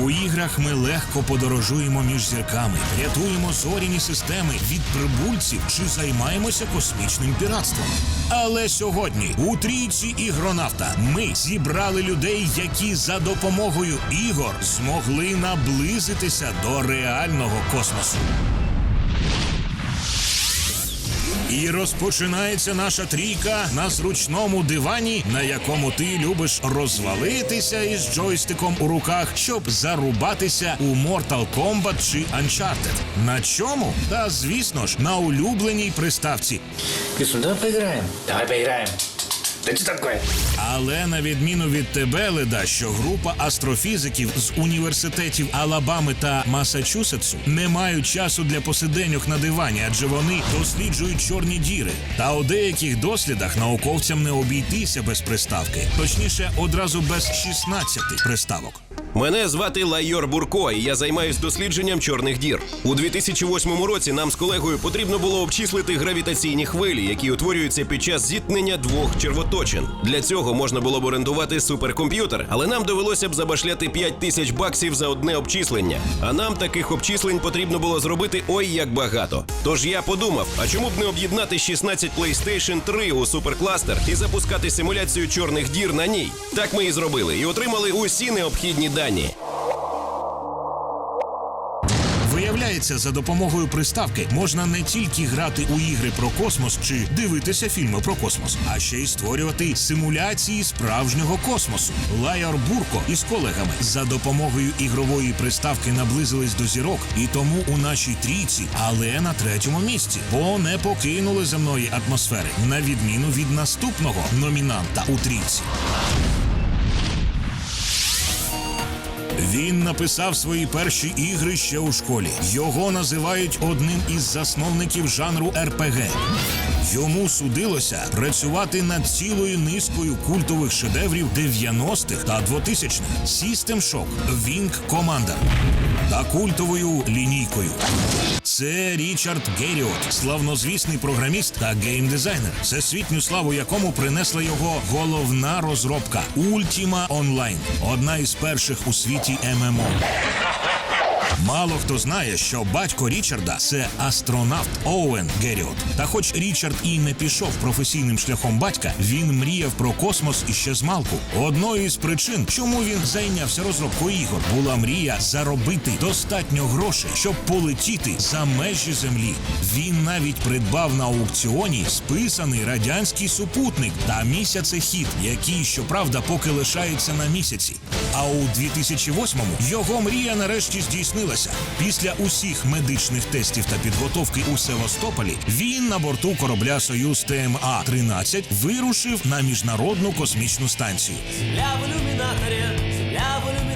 У іграх ми легко подорожуємо між зірками, рятуємо зоряні системи від прибульців чи займаємося космічним піратством. Але сьогодні у трійці ігронавта ми зібрали людей, які за допомогою ігор змогли наблизитися до реального космосу. І розпочинається наша трійка на зручному дивані, на якому ти любиш розвалитися із джойстиком у руках, щоб зарубатися у Mortal Kombat чи Uncharted. На чому? Та звісно ж, на улюбленій приставці. Кисун, давай поіграємо. Давай поиграем. Да це таке? Але на відміну від тебе, Леда, що група астрофізиків з університетів Алабами та Масачусетсу не мають часу для посиденьок на дивані, адже вони досліджують чорні діри. Та у деяких дослідах науковцям не обійтися без приставки, точніше, одразу без 16 приставок. Мене звати Лайор Бурко, і я займаюсь дослідженням чорних дір. У 2008 році нам з колегою потрібно було обчислити гравітаційні хвилі, які утворюються під час зіткнення двох червоточин. Для цього можна було б орендувати суперкомп'ютер, але нам довелося б забашляти 5 тисяч баксів за одне обчислення. А нам таких обчислень потрібно було зробити ой як багато. Тож я подумав: а чому б не об'єднати 16 PlayStation 3 у суперкластер і запускати симуляцію чорних дір на ній? Так ми і зробили, і отримали усі необхідні дані. Виявляється, за допомогою приставки можна не тільки грати у ігри про космос чи дивитися фільми про космос, а ще й створювати симуляції справжнього космосу. Лайор Бурко із колегами за допомогою ігрової приставки наблизились до зірок, і тому у нашій трійці, але на третьому місці, бо не покинули земної атмосфери, на відміну від наступного номінанта у трійці. Він написав свої перші ігри ще у школі. Його називають одним із засновників жанру РПГ. Йому судилося працювати над цілою низкою культових шедеврів 90-х та 2000-х. System Shock, Wing Commander та культовою лінійкою. Це Річард Геріот, славнозвісний програміст та геймдизайнер, всесвітню славу якому принесла його головна розробка Ultima Online, одна із перших у світі ММО. Мало хто знає, що батько Річарда це астронавт Оуен Геріот. Та хоч Річард і не пішов професійним шляхом батька, він мріяв про космос іще з малку. Одною із причин, чому він зайнявся розробкою ігор, була мрія заробити достатньо грошей, щоб полетіти за межі землі. Він навіть придбав на аукціоні списаний радянський супутник та місяцехід, який, щоправда, поки лишається на місяці. А у 2008-му його мрія нарешті здійснилася. Після усіх медичних тестів та підготовки у Севастополі він на борту корабля Союз ТМА 13 вирушив на міжнародну космічну станцію. Земля в ілюмінаторі, земля в ілюмінаторі.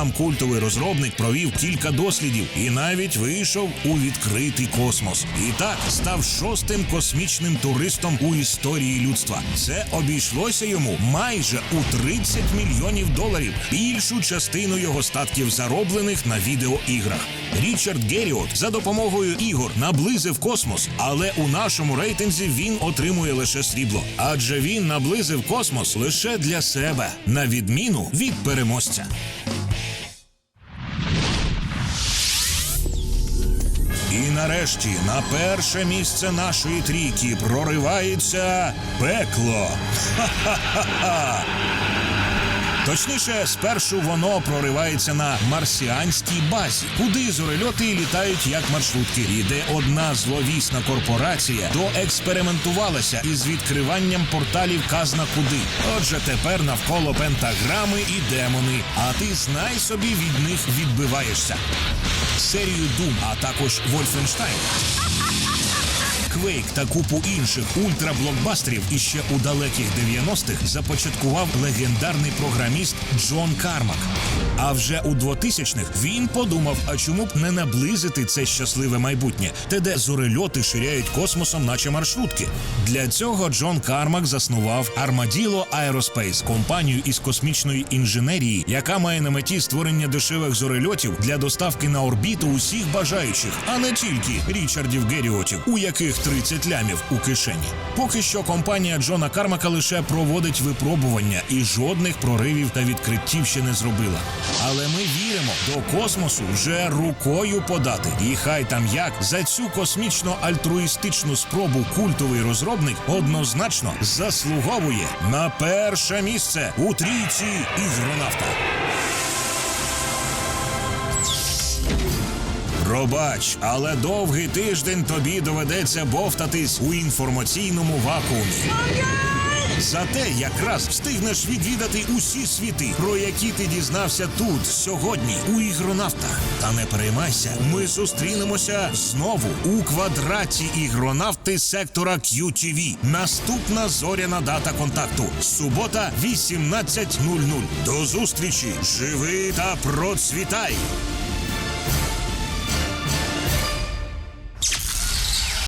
Там культовий розробник провів кілька дослідів і навіть вийшов у відкритий космос. І так став шостим космічним туристом у історії людства. Це обійшлося йому майже у 30 мільйонів доларів. Більшу частину його статків зароблених на відеоіграх. Річард Геріот за допомогою ігор наблизив космос, але у нашому рейтинзі він отримує лише срібло, адже він наблизив космос лише для себе, на відміну від переможця. Нарешті на перше місце нашої трійки проривається пекло. Ха-ха-ха-ха! Точніше, спершу воно проривається на марсіанській базі, куди зорельоти літають як маршрутки, і де одна зловісна корпорація доекспериментувалася із відкриванням порталів казна куди. Отже, тепер навколо пентаграми і демони, а ти знай собі від них відбиваєшся. Серію Doom, а також Wolfenstein. Quake та купу інших ультраблокбастерів іще у далеких 90-х започаткував легендарний програміст Джон Кармак. А вже у 2000-х він подумав, а чому б не наблизити це щасливе майбутнє, те, де зорельоти ширяють космосом, наче маршрутки. Для цього Джон Кармак заснував Armadillo Aerospace, компанію із космічної інженерії, яка має на меті створення дешевих зорельотів для доставки на орбіту усіх бажаючих, а не тільки Річардів Геріотів, у яких 30 лямів у кишені. Поки що компанія Джона Кармака лише проводить випробування і жодних проривів та відкриттів ще не зробила. Але ми віримо, до космосу вже рукою подати. І хай там як за цю космічно альтруїстичну спробу культовий розробник однозначно заслуговує на перше місце у трійці ігронавта. Пробач, але довгий тиждень тобі доведеться бовтатись у інформаційному вакуумі. Зате якраз встигнеш відвідати усі світи, про які ти дізнався тут сьогодні у ігронавта. Та не переймайся, ми зустрінемося знову у квадраті ігронавти сектора QTV. Наступна зоряна дата контакту. Субота, 18.00. До зустрічі! Живи та процвітай!